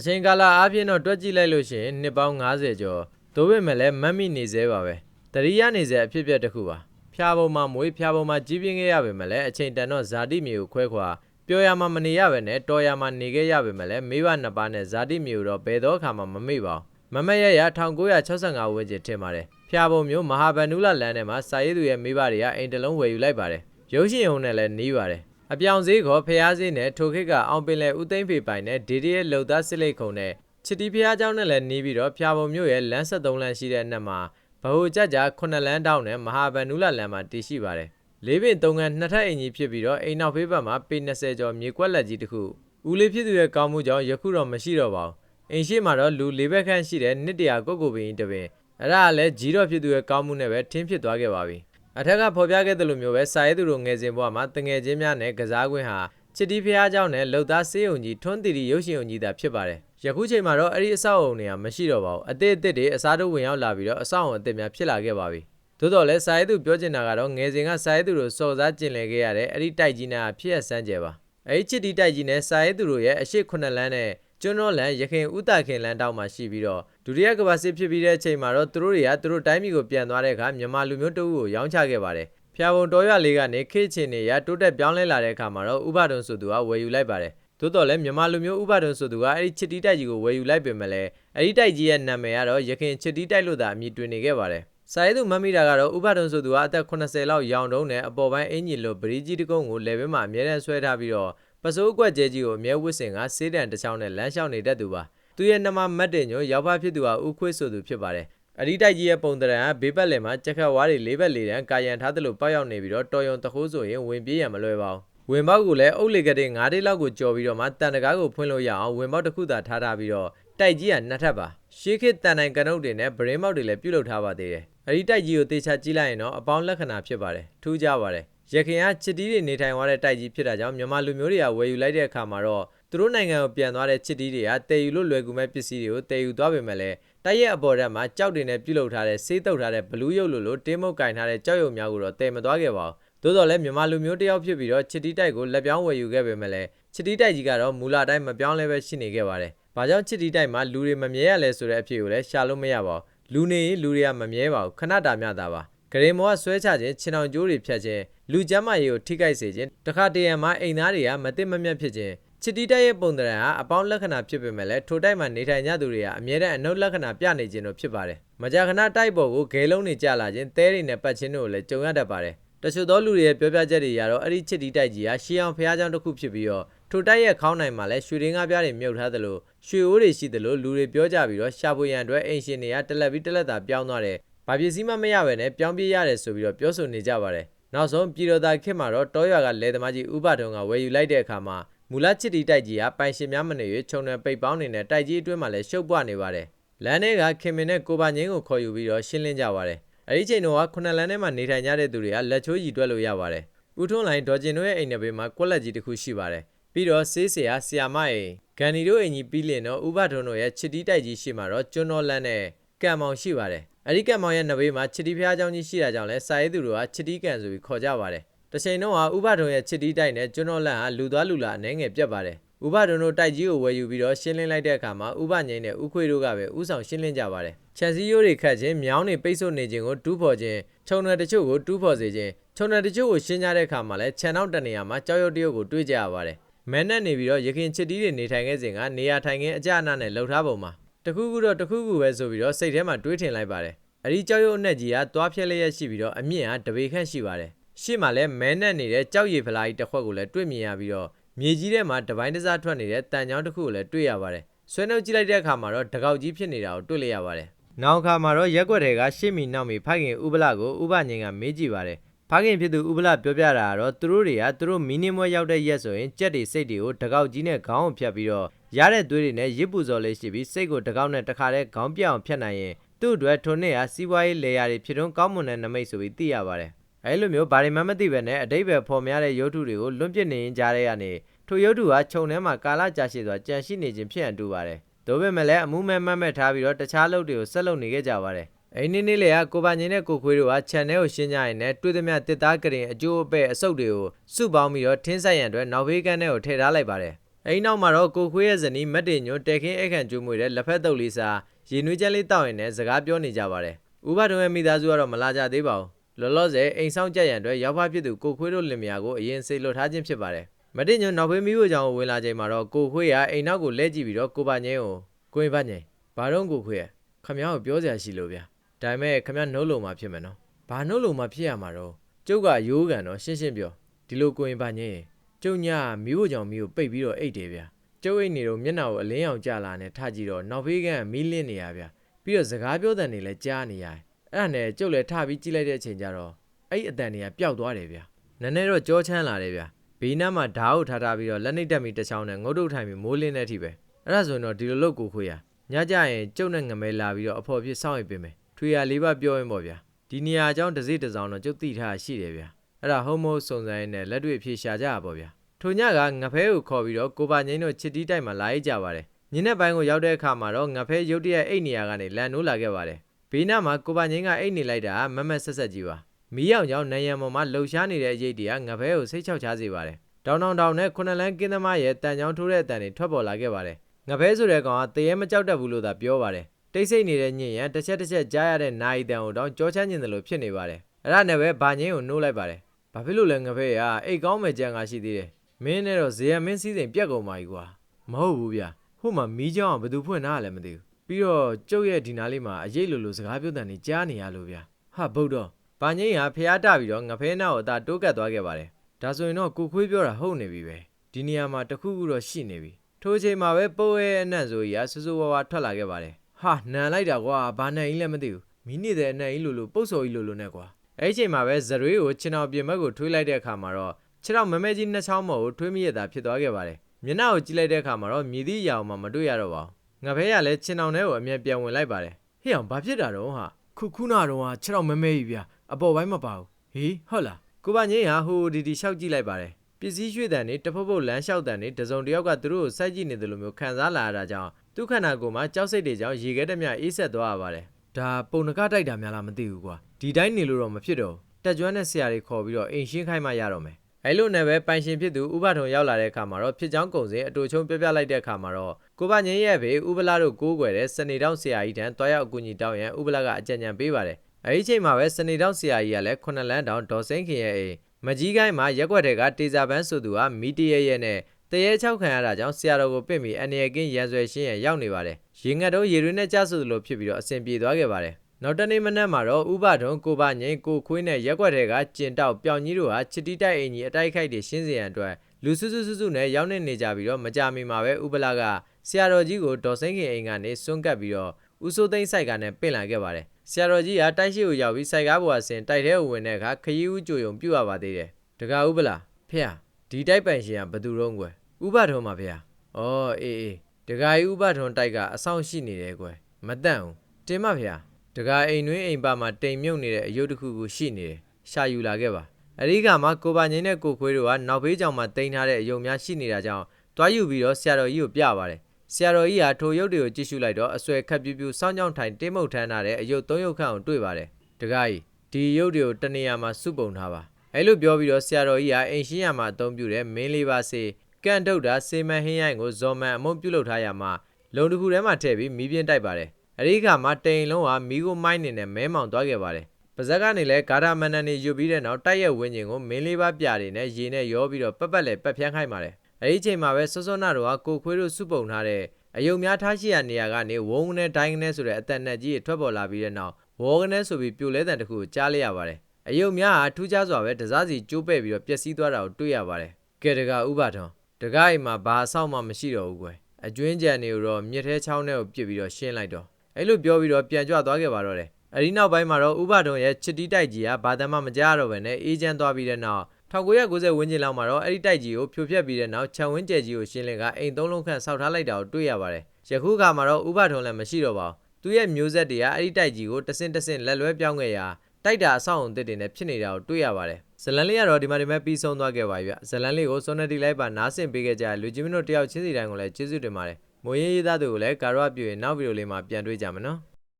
အချိန်ကာလအားဖြင့်တော့တွက်ကြည့်လိုက်လို့ရှိရင်နှစ်ပေါင်း90ကျော်သို့ပေမဲ့လည်းမတ်မိနေသေးပါပဲတတိယနေစေအဖြစ်အပျက်တစ်ခုပါဖျားပုံမှာမွေးဖျားပုံမှာကြီးပြင်းခဲ့ရပေမဲ့လည်းအချိန်တန်တော့ဇာတိမြေကိုခွဲခွာပြောရမှမနေရပဲနဲ့တော်ရမှနေခဲ့ရပေမဲ့လည်းမိဘနှစ်ပါးနဲ့ဇာတိမြေကိုတော့ဘယ်တော့အခါမှမမေ့ပါဘူးမမက်ရရ1965ဝန်းကျင်ထင်ပါတယ်ဖျားပုံမျိုးမဟာဗန္ဓုလလမ်းထဲမှာစာရေးသူရဲ့မိဘတွေကအိမ်တစ်လုံးဝယ်ယူလိုက်ပါတယ်ရုပ်ရှင်ရုံနဲ့လည်းနီးပါတယ် အပြောင်ဈေးခေါ်ဖျားဈေးနဲ့ထိုခေတ်ကအောင်ပင်လဲဦးသိန်းဖေပိုင်နဲ့ဒေဒီရဲ့လုံသားစစ်လိတ်ခုံနဲ့ချစ်တီဖျားเจ้าနဲ့လည်းနီးပြီးတော့ဖျားပုံမြို့ရဲ့လမ်း73လမ်းရှိတဲ့အနက်မှာဗဟိုကြကြ9လမ်းတောင်းနဲ့မဟာဗန္ဓုလလမ်းမှာတည်ရှိပါတယ်လေးပင်သုံးကန်နှစ်ထပ်အင်ကြီးဖြစ်ပြီးတော့အိမ်နောက်ဖေးဘက်မှာပေ20ကျော်မြေကွက်လက်ကြီးတစ်ခုဦးလေးဖြစ်သူရဲ့ကောင်းမှုကြောင့်ယခုတော့မရှိတော့ပါဘူးအိမ်ရှိမှာတော့လူလေးဘက်ခန့်ရှိတဲ့နှစ်တရာကိုကိုပင်ကြီးတစ်ပင်အဲ့ဒါကလည်းကြီးတော့ဖြစ်သူရဲ့ကောင်းမှုနဲ့ပဲထင်းဖြစ်သွားခဲ့ပါပြီ အထက်ကဖော်ပြခဲ့တဲ့လိုမျိုးပဲစာရေးသူတို့ငယ်စဉ်ဘဝမှာတငယ်ချင်းများနဲ့ကစားကွင်းဟာချစ်တီဖျားเจ้าနဲ့လှုပ်သားစေးုံကြီးထွန်းတီတီရုပ်ရှင်ုံကြီးသာဖြစ်ပါတယ်။ယခုချိန်မှာတော့အဲ့ဒီအဆောက်အုံတွေကမရှိတော့ပါဘူး။အသစ်အသစ်တွေအစားထိုးဝင်ရောက်လာပြီးတော့အဆောက်အုံအသစ်များဖြစ်လာခဲ့ပါပြီ။သို့တော်လည်းစာရေးသူပြောချင်တာကတော့ငယ်စဉ်ကစာရေးသူတို့စော်စားကျင်လည်ခဲ့ရတဲ့အဲ့ဒီတိုက်ကြီးနာဖြစ်ရစမ်းကြပါ။အဲ့ဒီချစ်တီတိုက်ကြီးနဲ့စာရေးသူတို့ရဲ့အရှိခုနှစ်လမ်းနဲ့ ကျွန်းတော်လန်ရခင်ဥတခင်လန်တောက်မှာရှိပြီးတော့ဒုတိယကမ္ဘာစစ်ဖြစ်ပြီးတဲ့အချိန်မှာတော့သူတို့တွေကသူတို့တိုင်းပြည်ကိုပြန်သွားတဲ့အခါမြန်မာလူမျိုးတအုပ်ကိုရောင်းချခဲ့ပါတယ်။ဖျာပုံတော်ရလေးကနေခေတ်ချင်နေရတိုးတက်ပြောင်းလဲလာတဲ့အခါမှာတော့ဥပဒုံဆိုသူကဝယ်ယူလိုက်ပါတယ်။သို့တော်လည်းမြန်မာလူမျိုးဥပဒုံဆိုသူကအဲ့ဒီချစ်တီတိုက်ကြီးကိုဝယ်ယူလိုက်ပေမဲ့လည်းအဲ့ဒီတိုက်ကြီးရဲ့နာမည်ကတော့ရခင်ချစ်တီတိုက်လို့သာအမည်တွင်နေခဲ့ပါတယ်။စာရေးသူမတ်မိတာကတော့ဥပဒုံဆိုသူကအသက်80လောက်ရောင်တုံးနဲ့အပေါ်ပိုင်းအင်ကြီးလိုဗရီကြီးတကုံးကိုလေဘင်းမှာအမြဲတမ်းဆွဲထားပြီးတော့ ပစိုးအကွက်ကျဲကြီးကိုအမြဲဝစ်စင်ကစေးတံတစ်ချောင်းနဲ့လမ်းလျှောက်နေတတ်သူပါသူရဲ့နှမမတ်တင်ညိုရောက်ဖဖြစ်သူဟာဦးခွေးဆိုသူဖြစ်ပါတယ်အဒီတိုက်ကြီးရဲ့ပုံတရံကဘေးပတ်လည်မှာကြက်ခတ်ဝါးတွေလေးဘက်လေးတန်းကာယံထားသလိုပေါက်ရောက်နေပြီးတော့တော်ယုံတခိုးဆိုရင်ဝင်ပြေးရန်မလွယ်ပါဘူးဝင်ပေါက်ကိုလည်းအုပ်လေကတဲ့9တိလောက်ကိုကြော်ပြီးတော့မှတန်တကားကိုဖွင့်လို့ရအောင်ဝင်ပေါက်တစ်ခုသာထားထားပြီးတော့တိုက်ကြီးကနှစ်ထပ်ပါရှေးခေတ်တန်တိုင်ကနုတ်တွေနဲ့ဗရင်မောက်တွေလည်းပြုတ်လုထားပါသေးတယ်အဒီတိုက်ကြီးကိုတေချာကြည့်လိုက်ရင်တော့အပေါင်းလက္ခဏာဖြစ်ပါတယ်ထူးခြားပါတယ် ရခင်ကချစ်တီးတွေနေထိုင်သွားတဲ့တိုက်ကြီးဖြစ်တာကြောင့်မြန်မာလူမျိုးတွေကဝယ်ယူလိုက်တဲ့အခါမှာတော့သူတို့နိုင်ငံကိုပြန်သွားတဲ့ချစ်တီးတွေကတည်ယူလို့လွယ်ကူမဲ့ပစ္စည်းတွေကိုတည်ယူသွားပေမဲ့လည်းတိုက်ရဲ့အပေါ်ဓာတ်မှာကြောက်တွေနဲ့ပြုတ်လုထားတဲ့ဆေးတုပ်ထားတဲ့ဘလူးရုပ်လိုလိုတင်းမုတ်ကင်ထားတဲ့ကြောက်ရုံများကိုတော့တည်မသွားခဲ့ပါဘူးသို့တော်လည်းမြန်မာလူမျိုးတယောက်ဖြစ်ပြီးတော့ချစ်တီးတိုက်ကိုလက်ပြောင်းဝယ်ယူခဲ့ပေမဲ့လည်းချစ်တီးတိုက်ကြီးကတော့မူလအတိုင်းမပြောင်းလဲပဲရှိနေခဲ့ပါတယ်။ဘာကြောင့်ချစ်တီးတိုက်မှာလူတွေမမြဲရလဲဆိုတဲ့အဖြစ်ကိုလည်းရှာလို့မရပါဘူး။လူနေရင်လူတွေကမမြဲပါဘူးခဏတာမျှတာပါ။ဂရေမောကဆွဲချခြင်းခြင်အောင်ကျိုးတွေဖြတ်ခြင်း လူကျမ်းမာရေးကိုထိခိုက်စေခြင်းတခါတရံမှာအိမ်သားတွေကမတိမမြတ်ဖြစ်ခြင်းချစ်တီတိုက်ရဲ့ပုံသဏ္ဍာန်ဟာအပေါင်းလက္ခဏာဖြစ်ပေမဲ့လည်းထိုတိုက်မှာနေထိုင်ကြသူတွေကအမြဲတမ်းအနုလက္ခဏာပြနေခြင်းတို့ဖြစ်ပါတယ်။မကြာခဏတိုက်ပေါ်ကိုဂဲလုံးတွေကြလာခြင်းသဲတွေနဲ့ပတ်ခြင်းတို့ကိုလည်းကြုံရတတ်ပါတယ်။တချို့သောလူတွေရဲ့ပြောပြချက်တွေကတော့အဲ့ဒီချစ်တီတိုက်ကြီးဟာရှီအောင်ဖျားကြောင်တစ်ခုဖြစ်ပြီးတော့ထိုတိုက်ရဲ့ခေါင်းနိုင်မှာလည်းရွှေရင်းကားပြားတွေမြုပ်ထားသလိုရွှေအိုးတွေရှိသလိုလူတွေပြောကြပြီးတော့ရှာဖွေရန်အတွက်အင်ရှင်တွေကတက်လက်ပြီးတက်လက်သာပြောင်းသွားတယ်။ဘာပစ္စည်းမှမရပဲနဲ့ပြောင်းပြေးရတယ်ဆိုပြီးတော့ပြောဆိုနေကြပါတယ်။ နောက်ဆုံးပြည်တော်သားခေတ်မှာတော့တောရွာကလယ်သမားကြီးဥပထုံကဝယ်ယူလိုက်တဲ့အခါမှာမူလချစ်တီတိုက်ကြီးကပိုင်ရှင်များမနေ၍ခြုံနယ်ပိတ်ပေါင်းနေတဲ့တိုက်ကြီးအတွင်းမှာလည်းရှုပ်ပွားနေပါတယ်။လမ်းထဲကခင်မင်နဲ့ကိုပါငင်းကိုခေါ်ယူပြီးတော့ရှင်းလင်းကြပါတယ်။အဲဒီချိန်တော့ခုနှစ်လမ်းထဲမှာနေထိုင်ကြတဲ့သူတွေကလက်ချိုးရည်တွက်လို့ရပါတယ်။ဦးထွန်းလိုင်းဒေါ်ကျင်တို့ရဲ့အိမ်နဘေးမှာကွက်လက်ကြီးတစ်ခုရှိပါတယ်။ပြီးတော့ဆေးဆရာဆီယာမအိမ်ဂန်နီတို့အိမ်ကြီးပြီးလင်တော့ဥပထုံတို့ရဲ့ချစ်တီတိုက်ကြီးရှိမှာတော့ကျွန်းတော်လန်းနဲ့ကံမောင်ရှိပါတယ်။ အဲဒီကံမောင်ရဲ့နဘေးမှာချစ်တီဖျားเจ้าကြီးရှိတာကြောင့်လဲစာရေးသူတို့ကချစ်တီကံဆိုပြီးခေါ်ကြပါတယ်။တစ်ချိန်တော့ဟာဥပထုံရဲ့ချစ်တီတိုက်နဲ့ကျွန်းတော်လန်းဟာလူသွားလူလာအနေငယ်ပြတ်ပါတယ်။ဥပဒုံတို့တိုက်ကြီးကိုဝယ်ယူပြီးတော့ရှင်းလင်းလိုက်တဲ့အခါမှာဥပငိမ့်နဲ့ဥခွေတို့ကပဲဥဆောင်ရှင်းလင်းကြပါတယ်။ချက်စည်းရိုးတွေခတ်ခြင်းမြောင်းတွေပိတ်ဆို့နေခြင်းကိုတူးဖော်ခြင်းခြုံနယ်တချို့ကိုတူးဖော်စေခြင်းခြုံနယ်တချို့ကိုရှင်းကြတဲ့အခါမှာလည်းခြံနောက်တနေရာမှာကြောက်ရွံ့တရုတ်ကိုတွေးကြရပါတယ်။မဲနဲ့နေပြီးတော့ရခင်ချစ်တီးတွေနေထိုင်ခဲ့စဉ်ကနေရာထိုင်ခင်းအကြအနနဲ့လှုပ်ထားပုံမှာ တခုခုတော့တခုခုပဲဆိုပြီးတော့စိတ်ထဲမှာတွေးထင်လိုက်ပါတယ်။အဲဒီကြောက်ရွံ့အနက်ကြီးကသွားဖြဲလျက်ရှိပြီးတော့အမြင့်ဟာတပေခန့်ရှိပါတယ်။ရှေ့မှာလည်းမဲနဲ့နေတဲ့ကြောက်ရည်ဖလားကြီးတစ်ခွက်ကိုလည်းတွေ့မြင်ရပြီးတော့မြေကြီးထဲမှာတပိုင်းတစားထွက်နေတဲ့တန်ချောင်းတစ်ခုကိုလည်းတွေ့ရပါတယ်။ဆွဲနှုတ်ကြည့်လိုက်တဲ့အခါမှာတော့တကောက်ကြီးဖြစ်နေတာကိုတွေ့လိုက်ရပါတယ်။နောက်အခါမှာတော့ရက်ွက်တွေကရှေ့မီနောက်မီဖိုက်ခင်ဥပလကိုဥပငင်ကမေးကြည့်ပါတယ်။ဖခင်ဖြစ်သူဥပလပြောပြတာကတော့သူတို့တွေကသူတို့မီနီမွဲရောက်တဲ့ရက်ဆိုရင်ကြက်တွေစိတ်တွေကိုတကောက်ကြီးနဲ့ခေါင်းကိုဖြတ်ပြီးတော့ ရတဲ့သွေးတွေနဲ့ရစ်ပူစော်လေးရှိပြီးစိတ်ကိုတကောက်နဲ့တခါတည်းခေါင်းပြအောင်ဖြတ်နိုင်ရင်သူ့အတွက်ထုံနှစ်ဟာစီးပွားရေးလေယာတွေဖြစ်တော့ကောင်းမွန်တဲ့နမိတ်ဆိုပြီးသိရပါတယ်။အဲလိုမျိုးဘာတွေမှမသိပဲနဲ့အတိတ်ပဲဖော်များတဲ့ရုပ်ထုတွေကိုလွန့်ပစ်နေရင်ကြားရတဲ့ကနေထိုရုပ်ထုဟာခြုံထဲမှာကာလကြာရှည်စွာကြံရှိနေခြင်းဖြစ်အံတူပါတယ်။ဒါပေမဲ့လည်းအမှုမဲ့မှတ်မဲ့ထားပြီးတော့တခြားလုပ်တွေကိုဆက်လုပ်နေခဲ့ကြပါတယ်။အိနေနေလေကကိုပါငင်းနဲ့ကိုခွေးတို့ကခြံထဲကိုရှင်းကြရင်လည်းတွေ့သမျှတစ်သားကရင်အကျိုးအပဲ့အဆုပ်တွေကိုစုပေါင်းပြီးတော့ထင်းဆက်ရန်အတွက်နောက်ဘေးကန်းထဲကိုထည့်ထားလိုက်ပါတယ်။ အိမ်နောက်မှာတော့ကိုခွေးရဲ့ဇနီးမတ်တင်ညွန့်တဲခင်းအခန့်ကျွေးမွေတဲ့လက်ဖက်တုပ်လေးစားရေနွေးချမ်းလေးတောက်ရင်လည်းစကားပြောနေကြပါတယ်ဥပဒုံရဲ့မိသားစုကတော့မလာကြသေးပါဘူးလောလောဆယ်အိမ်ဆောင်ကြက်ရန်အတွက်ရောက်ဖဖြစ်သူကိုခွေးတို့လင်မယာကိုအရင်စေလွတ်ထားခြင်းဖြစ်ပါတယ်မတင်ညွန့်နောက်ဖေးမိဖို့ကြောင့်ဝင်လာချိန်မှာတော့ကိုခွေးကအိမ်နောက်ကိုလဲကြည့်ပြီးတော့ကိုပါငင်းကိုကိုရင်ပါငင်းဘာတော့ကိုခွေးရဲ့ခမ ्या ကိုပြောစရာရှိလို့ဗျာဒါပေမဲ့ခမ ्या နှုတ်လုံမှာဖြစ်မယ်နော်ဘာနှုတ်လုံမှာဖြစ်ရမှာတော့ကျုပ်ကရိုးကန်တော့ရှင်းရှင်းပြောဒီလိုကိုရင်ပါငင်း ကျုံညာမိဖို့ကြောင့်မိကိုပိတ်ပြီးတော့အိတ်တယ်ဗျာကျုပ်အိတ်နေတော့မျက်နှာကိုအလင်းအောင်ကြလာနဲ့ထကြည့်တော့နောက်ဖေးကမီးလင်းနေရဗျာပြီးတော့စကားပြောတဲ့နေလဲကြားနေရတယ်အဲ့ဒါနဲ့ကျုပ်လည်းထပြီးကြည့်လိုက်တဲ့အချိန်ကျတော့အဲ့အတန်တွေကပျောက်သွားတယ်ဗျာနည်းနည်းတော့ကြောချမ်းလာတယ်ဗျာဘေးနားမှာဓာတ်ကိုထားထားပြီးတော့လက်နှိပ်တက်ပြီးတစ်ချောင်းနဲ့ငုတ်တုတ်ထိုင်ပြီးမိုးလင်းတဲ့အထိပဲအဲ့ဒါဆိုရင်တော့ဒီလိုလုပ်ကိုခွေးရညကြရင်ကျုပ်နဲ့ငမဲလာပြီးတော့အဖော်ဖြစ်စောင့်ရပေးမယ်ထွေရလေးပါပြောရင်ပေါ့ဗျာဒီနေရာအကြောင်းတစ်စိတစ်စောင်းတော့ကျုပ်သိထားရှိတယ်ဗျာ အဲ့ဒါဟုံးမိုးစုံစမ်းရင်းနဲ့လက်တွေ့ဖြေရှာကြရပါဗျာထိုညကငဖဲကိုခေါ်ပြီးတော့ကိုပါငိမ့်တို့ချစ်တီးတိုက်မှာလာရေးကြပါတယ်။ညနေပိုင်းကိုရောက်တဲ့အခါမှာတော့ငဖဲရုတ်တရက်အိတ်နေရကနေလန်နိုးလာခဲ့ပါတယ်။ဘေးနားမှာကိုပါငိမ့်ကအိတ်နေလိုက်တာမမက်ဆက်ဆက်ကြီးပါ။မီးရောင်ကြောင့်နယံပေါ်မှာလှုပ်ရှားနေတဲ့အရေးတွေကငဖဲကိုစိတ်ချောက်ချစေပါတယ်။တောင်တောင်တောင်နဲ့ခုနှစ်လန်းကင်းသမားရဲ့တန်ချောင်းထိုးတဲ့အတန်တွေထွက်ပေါ်လာခဲ့ပါတယ်။ငဖဲဆိုတဲ့ကောင်ကတရေမကြောက်တတ်ဘူးလို့သာပြောပါတယ်။တိတ်ဆိတ်နေတဲ့ညင်ရန်တစ်ချက်တစ်ချက်ကြားရတဲ့နာယီတန်ကိုတော့ကြောချမ်းကျင်တယ်လို့ဖြစ်နေပါတယ်။အဲ့ဒါနဲ့ပဲဘာငင်းကိုနှိုးလိုက်ပါတယ်။ ဘာဖြစ်လို့လဲငဖဲကအိတ်ကောင်းမဲ့ကြံကရှိသေးတယ်။မင်းနဲ့တော့ဇေယျမင်းစည်းစိမ်ပြက်ကုန်ပါ ਈ ကွာမဟုတ်ဘူးဗျဟိုမှာမီးကြောင်ကဘယ်သူဖွင့်ထားရလဲမသိဘူးပြီးတော့ကျုပ်ရဲ့ဒီနားလေးမှာအရေးလိုလိုစကားပြောတဲ့နေကြားနေရလို့ဗျဟာဗုဒ္ဓဘာငိမ့်ဟာဖျားတပြီးတော့ငဖဲနာကိုအသာတိုးကတ်သွားခဲ့ပါတယ်ဒါဆိုရင်တော့ကိုခွေးပြောတာဟုတ်နေပြီပဲဒီနေရာမှာတခုခုတော့ရှိနေပြီထိုအချိန်မှာပဲပိုးရဲအနံ့ဆိုကြီးကဆူဆူဝါဝါထွက်လာခဲ့ပါတယ်ဟာနန်လိုက်တာကွာဘာနန်ကြီးလည်းမသိဘူးမီးနေတဲ့အနံ့ကြီးလိုလိုပုတ်စော်ကြီးလိုလိုနဲ့ကွာ အဲ့ဒီအချိန်မှာပဲဇရွေးကိုခြင်တော်ပြင်ဘက်ကိုထွေးလိုက်တဲ့အခါမှာတော့ခြေတော့မမဲကြီးနှစ်ချောင်းမော်ကိုထွေးမိရတာဖြစ်သွားခဲ့ပါတယ်။မျက်နှာကိုကြည့်လိုက်တဲ့အခါမှာတော့မြည်သည့်အရာမှမတွေ့ရတော့ပါဘူး။ငါဖဲရလည်းခြင်တောင်ထဲကိုအမြဲပြန်ဝင်လိုက်ပါတယ်။ဟေ့အောင်ဘာဖြစ်တာတော့ဟာခုခုနာတော့ဟာခြေတော့မမဲကြီးဗျအပေါ်ပိုင်းမပါဘူး။ဟေးဟုတ်လားကိုပါငိမ့်ဟာဟိုဒီဒီရှောက်ကြည့်လိုက်ပါတယ်။ပစ္စည်းရွှေ့တန်နေတဖုတ်ဖုတ်လမ်းလျှောက်တန်နေတစုံတစ်ယောက်ကသူတို့ကိုစိုက်ကြည့်နေတယ်လို့မျိုးခံစားလာရတာကြောင့်သူ့ခန္ဓာကိုယ်မှာကြောက်စိတ်တွေကြောင့်ရေခဲတည်းမြအေးဆက်သွားရပါတယ်။ဒါပုံနကတိုက်တာများလားမသိဘူးကွာ။ ဒီတိုင်းနေလို့တော့မဖြစ်တော့ဘူးတက်ကျွမ်းတဲ့ဆရာတွေခေါ်ပြီးတော့အိမ်ရှင်းခိုင်းမှရတော့မယ်။အဲလိုနဲ့ပဲပိုင်ရှင်ဖြစ်သူဥပထုံရောက်လာတဲ့အခါမှာတော့ဖြစ်ချောင်းကုံစင်အတူချုံပြပြလိုက်တဲ့အခါမှာတော့ကိုပငင်းရဲ့ဘေဥပလာတို့ကိုးကွယ်တဲ့စနေတောင်းဆရာကြီးတန်းတွားရောက်အကူအညီတောင်းရန်ဥပလာကအကြံဉာဏ်ပေးပါတယ်။အဲဒီချိန်မှာပဲစနေတောင်းဆရာကြီးကလည်းခုနှစ်လန်းတောင်ဒေါ်စင်းခင်ရဲ့အိမ်မကြီးကိုင်းမှာရက်ွက်တွေကတေဇာပန်းဆိုသူဟာမီတီရဲရဲနဲ့တရေချောက်ခံရတာကြောင့်ဆရာတော်ကိုပြစ်ပြီးအနေရကင်းရန်ဆွဲရှင်းရန်ရောက်နေပါတယ်။ရေငတ်တော့ရေရင်းနဲ့ကြဆိုသလိုဖြစ်ပြီးတော့အဆင်ပြေသွားခဲ့ပါတယ်။ နောက်တနေ့မနက်မှာတော့ဥပထုံကိုပငိမ့်ကိုခွေးနဲ့ရက်ွက်တွေကကျင်တောက်ပြောင်ကြီးတို့ဟာချစ်တီတိုက်အင်ကြီးအတိုက်ခိုက်တွေရှင်းစေရန်အတွက်လူစုစုစုစုနဲ့ရောက်နေနေကြပြီးတော့မကြမီမှာပဲဥပလာကဆရာတော်ကြီးကိုဒေါ်စိန်ခင်အိမ်ကနေစွန့်ကပ်ပြီးတော့ဦးစိုးသိန်းစိုက်ကနဲ့ပင့်လာခဲ့ပါတယ်ဆရာတော်ကြီးကတိုက်ရှိကိုရောက်ပြီးစိုက်ကားပေါ်အဆင်တိုက်ထဲကိုဝင်တဲ့အခါခရီးဦးကြိုယုံပြုတ်ရပါသေးတယ်တကားဥပလာဖေဟာဒီတိုက်ပိုင်ရှင်ကဘသူတော့ကွယ်ဥပထုံးပါဖေဟာဩအေးအေးတကားကြီးဥပထုံးတိုက်ကအဆောင်ရှိနေတယ်ကွယ်မတန့်ဘူးတင်မဖေဟာ တကားအိမ်တွင်းအိမ်ပါမှာတိမ်မြုပ်နေတဲ့အယုတ်တစ်ခုခုရှိနေတယ်ရှာယူလာခဲ့ပါအဲဒီကမှကိုပါငင်းနဲ့ကိုခွေးတို့ကနောက်ဘေးကြောင်မှာတင်ထားတဲ့အယုံများရှိနေတာကြောင့်တွားယူပြီးတော့ဆရာတော်ကြီးကိုပြပါတယ်ဆရာတော်ကြီးကထိုရုပ်တွေကိုကြည့်ရှုလိုက်တော့အဆွဲခက်ပြူးပြူးစောင်းကြောင်ထိုင်တင်းမုတ်ထမ်းထားတဲ့အယုတ်သုံးယုတ်ခန့်ကိုတွေ့ပါတယ်တကားကြီးဒီရုပ်တွေကိုတနေရာမှာစုပုံထားပါအဲလိုပြောပြီးတော့ဆရာတော်ကြီးကအိမ်ရှင်းရမှာအသုံးပြုတဲ့မင်းလေးပါစေကန့်ထုတ်တာစေမန်ဟင်းရိုင်းကိုဇော်မန်အမုံပြုတ်လုပ်ထားရမှာလုံတစ်ခုထဲမှာထည့်ပြီးမီးပြင်းတိုက်ပါတယ် အဲဒီခါမှာတိန်လုံးဟာမီးကိုမိုင်းနေနဲ့မဲမောင်သွားခဲ့ပါတယ်။ပါဇက်ကနေလဲဂါထာမန်နန်နေယူပြီးတဲ့နောက်တိုက်ရဲ့ဝင်းကျင်ကိုမင်းလေးပါပြတွေနဲ့ရေနဲ့ရောပြီးတော့ပက်ပက်လဲပက်ဖြန်းခိုင်းပါတယ်။အဲဒီချိန်မှာပဲစောစောနာတို့ကကိုခွေးတို့စုပုံထားတဲ့အယုံများထားရှိရနေရာကနေဝုန်းကနေဒိုင်းကနေဆိုတဲ့အသက်နဲ့ကြီးထွက်ပေါ်လာပြီးတဲ့နောက်ဝေါကနေဆိုပြီးပြိုလဲတဲ့တခုကိုကြားလိုက်ရပါတယ်။အယုံများဟာထူးခြားစွာပဲတစားစီကျိုးပဲ့ပြီးတော့ပျက်စီးသွားတာကိုတွေ့ရပါတယ်။ကဲတကဥပထုံတကားအိမ်မှာဘာအဆောက်မှမရှိတော့ဘူးကွယ်။အကျွင်းကြံတွေကိုတော့မြစ်ထဲချောင်းထဲကိုပြစ်ပြီးတော့ရှင်းလိုက်တော့ အဲ့လိုပြောပြီးတော့ပြန်ကြွသွားခဲ့ပါတော့တယ်။အဲဒီနောက်ပိုင်းမှာတော့ဥပဒုံရဲ့ချစ်တီးတိုက်ကြီးကဘာသာမှမကြားရတော့ဘဲနဲ့အေးချမ်းသွားပြီးတဲ့နောက်1990ဝန်းကျင်လောက်မှာတော့အဲ့ဒီတိုက်ကြီးကိုဖြိုဖျက်ပြီးတဲ့နောက်ခြံဝင်းကျဲကြီးကိုရှင်းလင်းကအိမ်သုံးလုံးခန့်ဆောက်ထားလိုက်တာကိုတွေ့ရပါတယ်။ယခုခါမှာတော့ဥပဒုံလည်းမရှိတော့ပါဘူး။သူရဲ့မျိုးဆက်တွေကအဲ့ဒီတိုက်ကြီးကိုတဆင့်တဆင့်လက်လွဲပြောင်းခဲ့ရာတိုက်တာအဆောက်အုံတစ်တွေနဲ့ဖြစ်နေတာကိုတွေ့ရပါတယ်။ဇလန်လေးကတော့ဒီမှာဒီမဲ့ပြီးဆုံးသွားခဲ့ပါပြီဗျ။ဇလန်လေးကိုစွန်နတီလိုက်ပါနားဆင်ပေးခဲ့ကြတဲ့လူကြီးမင်းတို့တယောက်ချင်းစီတိုင်းကိုလည်းကျေးဇူးတင်ပါတယ်။ မိုးရေးရေးသားသူကိုလည်းကာရော့ပြည့်နောက်ဗီဒီယိုလေးမှာပြန်တွေ့ကြမယ်နော်။